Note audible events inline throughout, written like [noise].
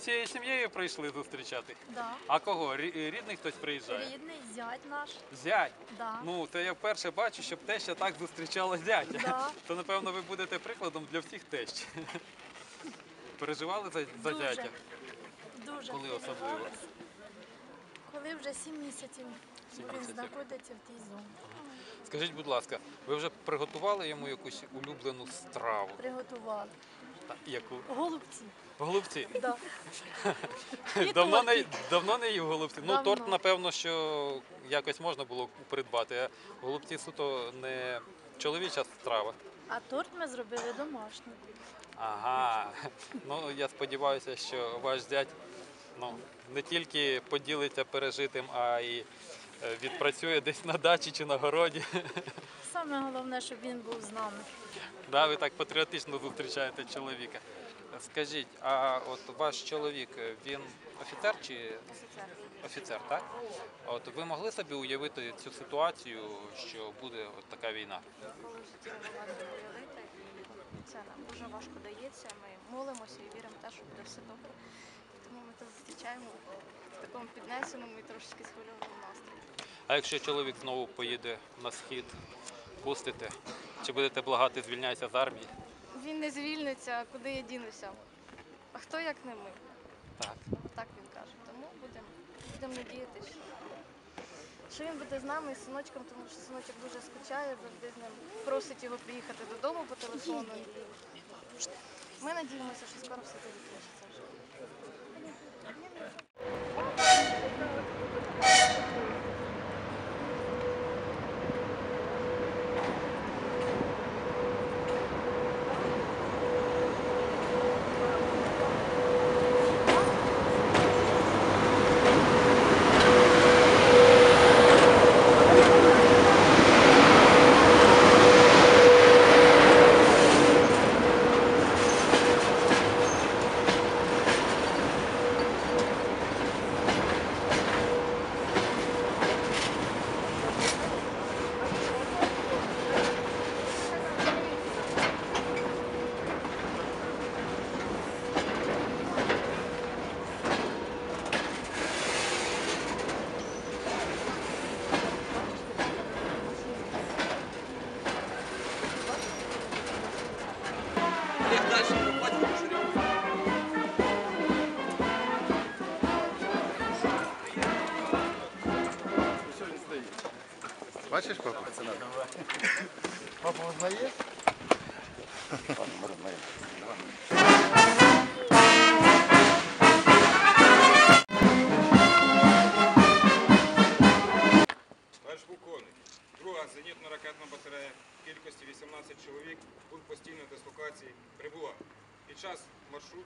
всією сім'єю прийшли зустрічати? Да. А кого? Рі- Рідний хтось приїжджає? Рідний, зять наш. Зять. Да. Ну, це я вперше бачу, щоб теща так зустрічала зятя. Да. [laughs] То напевно ви будете прикладом для всіх тещ. [laughs] Переживали за, за Дуже. зятя? Дуже Коли особливо? Коли вже сім місяців Сім він місяців. знаходиться в тій зоні. Скажіть, будь ласка, ви вже приготували йому якусь улюблену страву? Приготували. Та, Яку? Голубці. Голубці. Да. І [laughs] Давно не, тортик. давно не їв голубці. Ну, Давно. торт, напевно, що якось можна було придбати, а голубці суто не чоловіча страва. А торт ми зробили домашній. Ага. Ну я сподіваюся, що ваш зять ну, не тільки поділиться пережитим, а й відпрацює десь на дачі чи на городі. Саме головне, щоб він був з нами. Да, ви так патріотично зустрічаєте чоловіка. Скажіть, а от ваш чоловік, він офіцер чи офіцер, офіцер, так? От ви могли собі уявити цю ситуацію, що буде от така війна? Коли в житті не можемо уявити, це нам дуже важко дається. Ми молимося і віримо в те, що буде все добре. Це зустрічаємо в такому піднесеному і трошечки схвильованому настрої. А якщо чоловік знову поїде на схід, пустите? Чи будете благати, звільняйся з армії? Він не звільниться, а куди я дінуся. А хто як не ми? Так. Так він каже. Тому будемо будем надіятися, що, що він буде з нами і з синочком, тому що синочок дуже скучає, завжди з ним просить його приїхати додому по телефону. Ми надіємося, що скоро все це закінчиться вже. Бачиш, папа? Папа узнає?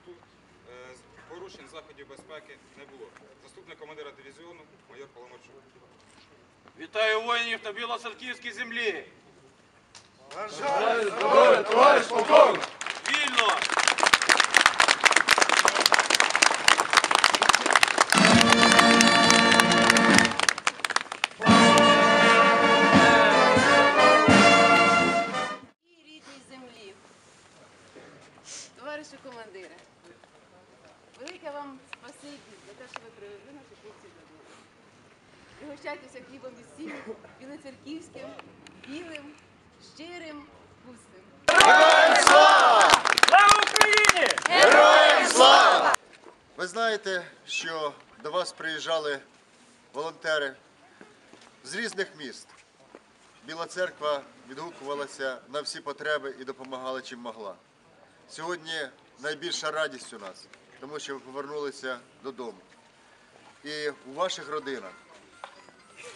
Маршруту е, порушень заходів безпеки не було. Заступник командира дивізіону майор Коломарчук. Вітаю воїнів на білоцерківській землі. Вільно! Пригощайтеся хлібом і сіллю білоцерківським, білим, щирим, пустим. Слава Слава Україні! Героям слава! Ви знаєте, що до вас приїжджали волонтери з різних міст. Біла церква відгукувалася на всі потреби і допомагала чим могла. Сьогодні найбільша радість у нас, тому що ви повернулися додому. І у ваших родинах,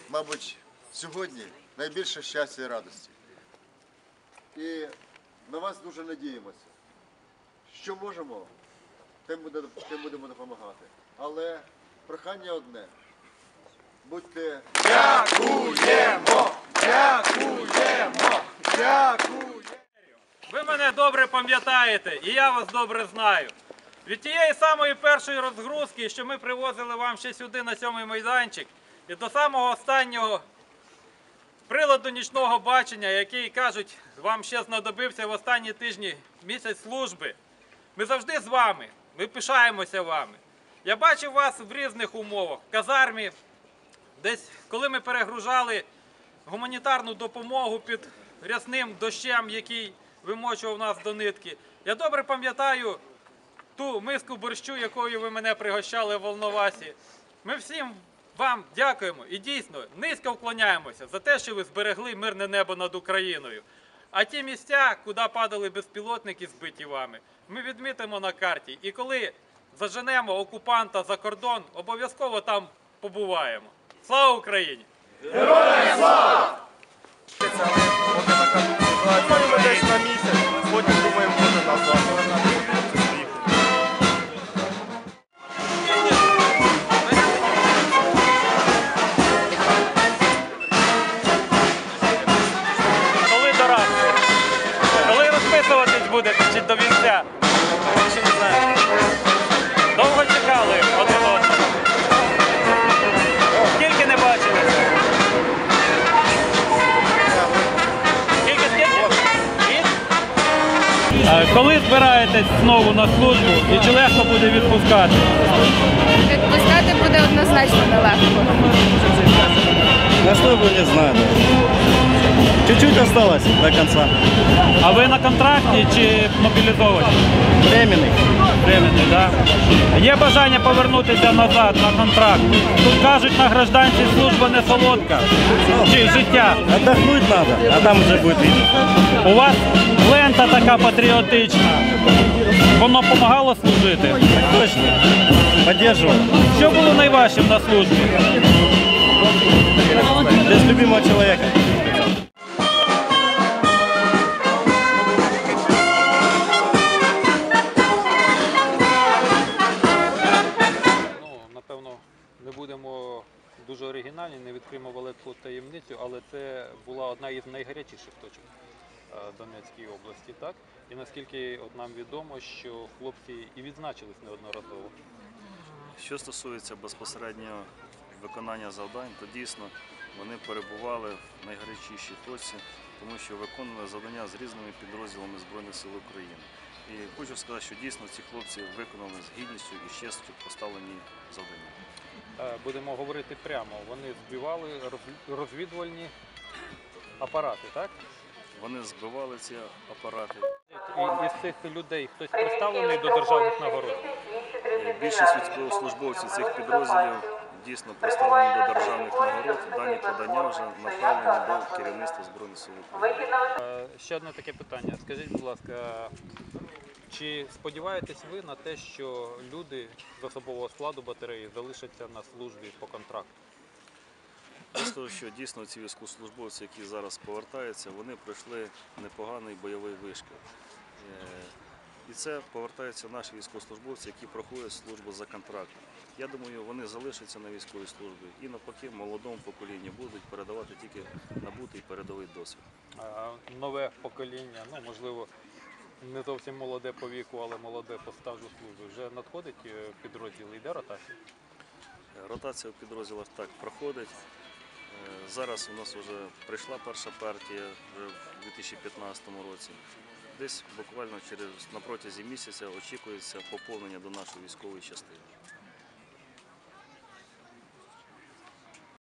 мабуть, сьогодні найбільше щастя і радості. І на вас дуже надіємося. Що можемо, тим, буде, тим будемо допомагати. Але прохання одне. Будьте Ви мене добре пам'ятаєте, і я вас добре знаю. Від тієї самої першої розгрузки, що ми привозили вам ще сюди на сьомий майданчик, і до самого останнього приладу нічного бачення, який кажуть, вам ще знадобився в останні тижні місяць служби. Ми завжди з вами. Ми пишаємося вами. Я бачив вас в різних умовах, в казармі, десь коли ми перегружали гуманітарну допомогу під рясним дощем, який вимочував нас до нитки. Я добре пам'ятаю ту миску борщу, якою ви мене пригощали в Волновасі. Ми всім вам дякуємо і дійсно низько вклоняємося за те, що ви зберегли мирне небо над Україною. А ті місця, куди падали безпілотники, збиті вами, ми відмітимо на карті. І коли заженемо окупанта за кордон, обов'язково там побуваємо. Слава Україні! Думаємо десь Коли збираєтесь знову на службу і чи легко буде відпускати? Відпускати буде однозначно нелегко. На службу не знаю. Чуть-чуть осталось до конца. А ви на контракті чи мобілізовані? Временный. Да? Є бажання повернутися назад на контракт. Тут кажуть, на гражданці служба не солодка. Чи життя. Отдохнуть надо, а там будет видно. У вас лента така патріотична. Воно допомагало служити. Точно. Поддерживал. Що було найважчим на службі? Без любимого человека. Е, Донецької області, так? І наскільки от нам відомо, що хлопці і відзначились неодноразово. Що стосується безпосередньо виконання завдань, то дійсно вони перебували в найгарячішій точці, тому що виконували завдання з різними підрозділами Збройних сил України. І хочу сказати, що дійсно ці хлопці виконали з гідністю і з честю поставлені завдання. Е, Будемо говорити прямо. Вони збивали розвідувальні апарати, так? Вони збивали ці апарати. І із цих людей хтось представлений до державних нагород. Е, Більшість військовослужбовців цих підрозділів дійсно представлені до державних нагород. Дані подання вже направлені до керівництва Збройних сил Е, Ще одне таке питання. Скажіть, будь ласка, чи сподіваєтесь ви на те, що люди з особового складу батареї залишаться на службі по контракту? Я що дійсно ці військовослужбовці, які зараз повертаються, вони пройшли непоганий бойовий вишкіл. Е, І це повертаються наші військовослужбовці, які проходять службу за контрактом. Я думаю, вони залишаться на військовій службі і навпаки молодому поколінню будуть передавати тільки набутий передовий досвід. Нове покоління, ну можливо, не зовсім молоде по віку, але молоде по стажу служби. Вже надходить е, підрозділ, йде ротація? Ротація в підрозділах так проходить. Зараз у нас вже прийшла перша партія вже в 2015 році. Десь буквально через на протязі місяця очікується поповнення до нашої військової частини.